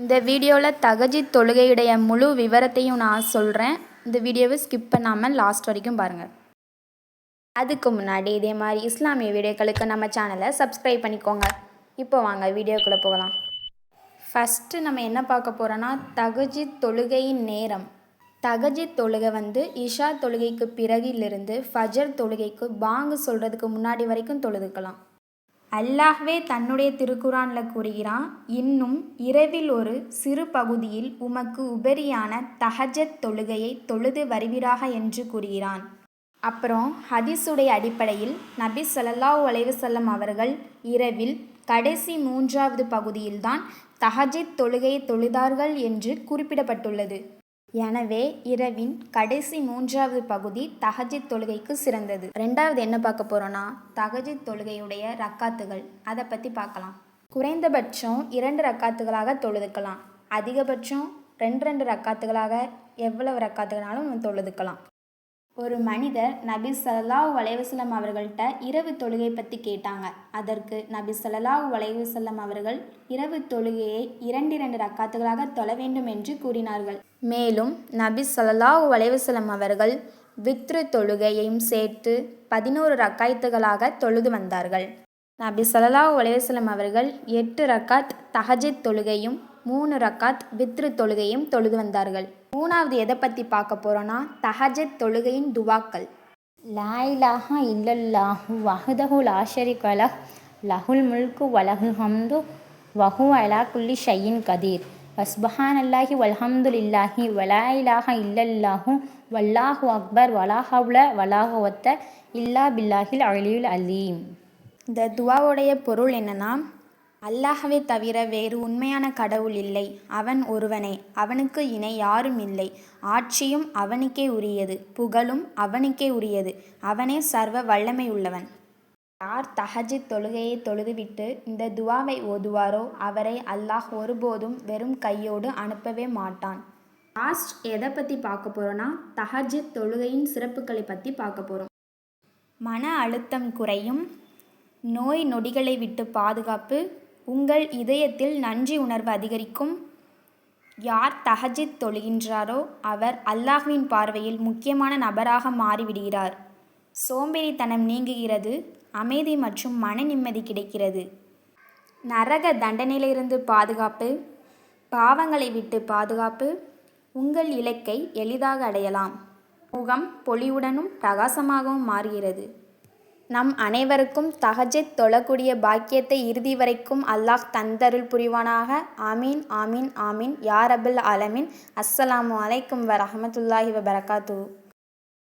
இந்த வீடியோவில் தகஜித் தொழுகையுடைய முழு விவரத்தையும் நான் சொல்கிறேன் இந்த வீடியோவை ஸ்கிப் பண்ணாமல் லாஸ்ட் வரைக்கும் பாருங்கள் அதுக்கு முன்னாடி இதே மாதிரி இஸ்லாமிய வீடியோக்களுக்கு நம்ம சேனலை சப்ஸ்கிரைப் பண்ணிக்கோங்க. இப்போ வாங்க வீடியோக்குள்ளே போகலாம். ஃபஸ்ட்டு நம்ம என்ன பார்க்க போகிறோன்னா தகஜித் தொழுகையின் நேரம். தகஜித் தொழுகை வந்து இஷா தொழுகைக்கு பிறகிலிருந்து ஃபஜர் தொழுகைக்கு பாங்கு சொல்கிறதுக்கு முன்னாடி வரைக்கும் தொழுதுக்கலாம். அல்லாஹ்வே தன்னுடைய திருக்குரானில் கூறுகிறான் இன்னும் இரவில் ஒரு சிறு பகுதியில் உமக்கு உபரியான தஹஜத் தொழுகையை தொழுது வருவீராக என்று கூறுகிறான். அப்புறம் ஹதீஸுடைய அடிப்படையில் நபி சொல்லாஹ் அலைஹி அவர்கள் இரவில் கடைசி மூன்றாவது பகுதியில்தான் தஹஜித் தொழுகையை தொழுதார்கள் என்று குறிப்பிடப்பட்டுள்ளது. எனவே இரவின் கடைசி மூன்றாவது பகுதி தஹஜித் தொழுகைக்கு சிறந்தது. ரெண்டாவது என்ன பார்க்க போகிறோன்னா தஹஜித் தொழுகையுடைய ரக்காத்துகள். அதை பற்றி பார்க்கலாம். குறைந்தபட்சம் இரண்டு ரக்காத்துகளாக தொழுதுக்கலாம். அதிகபட்சம் ரெண்டு ரெண்டு ரக்காத்துகளாக எவ்வளவு ரக்காத்துகளாலும் நம்ம தொழுதுக்கலாம். ஒரு மனிதர் நபி சல்லாஹ் அலைஹி அவர்கள்ட்ட இரவு தொழுகை பற்றி கேட்டாங்க. அதற்கு நபி சல்லாஹ் வலைவசல்லம் அவர்கள் இரவு தொழுகையை இரண்டு இரண்டு ரக்காத்துகளாக தொழ வேண்டும் என்று கூறினார்கள். மேலும் நபி சல்லாஹ் அலைஹி அவர்கள் வித்ரு தொழுகையையும் சேர்த்து பதினோரு ரக்காயத்துகளாக தொழுது வந்தார்கள். நபி சல்லாஹ் அலைஹி அவர்கள் எட்டு ரக்காத் தஹஜித் தொழுகையும் மூணு ரக்காத் வித்ரு தொழுகையும் தொழுது வந்தார்கள். மூணாவது எதை பற்றி பார்க்க போகிறோன்னா தஹஜத் தொழுகையின் துவாக்கள். லா இலாஹா இல்லல்லாஹு வஹ்தஹு லா ஷரீக லஹ் லஹுல் முல்கு வலஹுல் ஹம்து வஹு அலா குல்லி ஷையின் கதீர். வஸ்பஹானல்லாஹி வல்ஹம்துலில்லாஹி வலா இலாஹா இல்லல்லாஹு வல்லாஹு அக்பர் வலா ஹவ்ல வலா குவத்த இல்லா பில்லாஹில் அலியுல் அலீம். இந்த துவாவுடைய பொருள் என்னன்னா அல்லாஹவே தவிர வேறு உண்மையான கடவுள் இல்லை. அவன் ஒருவனே. அவனுக்கு இணை யாரும் இல்லை. ஆட்சியும் அவனுக்கே உரியது. புகழும் அவனுக்கே உரியது. அவனே சர்வ வல்லமை உள்ளவன் யார் தஹஜித் தொழுகையை தொழுதுவிட்டு இந்த துவாவை ஓதுவாரோ அவரை அல்லாஹ் ஒருபோதும் வெறும் கையோடு அனுப்பவே மாட்டான். லாஸ்ட் எதை பற்றி பார்க்க போகிறோன்னா தஹஜித் தொழுகையின் சிறப்புகளை பற்றி பார்க்க போகிறோம் மன அழுத்தம் குறையும். நோய் நொடிகளை விட்டு பாதுகாப்பு. உங்கள் இதயத்தில் நன்றி உணர்வு அதிகரிக்கும். யார் தஹஜித் தொழுகின்றாரோ அவர் அல்லாஹ்வின் பார்வையில் முக்கியமான நபராக மாறிவிடுகிறார். சோம்பேறித்தனம் நீங்குகிறது அமைதி மற்றும் மன நிம்மதி கிடைக்கிறது. நரக தண்டனையிலிருந்து பாதுகாப்பு பாவங்களை விட்டு பாதுகாப்பு உங்கள் இலக்கை எளிதாக அடையலாம். முகம் பொலிவுடனும் பிரகாசமாகவும் மாறுகிறது. நம் அனைவருக்கும் தஹஜத் தொழக்கூடிய பாக்கியத்தை இறுதி வரைக்கும் அல்லாஹ் தந்தருள் புரிவானாக. ஆமீன் ஆமீன் ஆமீன். யா ரபுல் ஆலமீன். அஸ்ஸலாமு அலைக்கும் வரஹமத்துல்லாஹி வபரகாத்து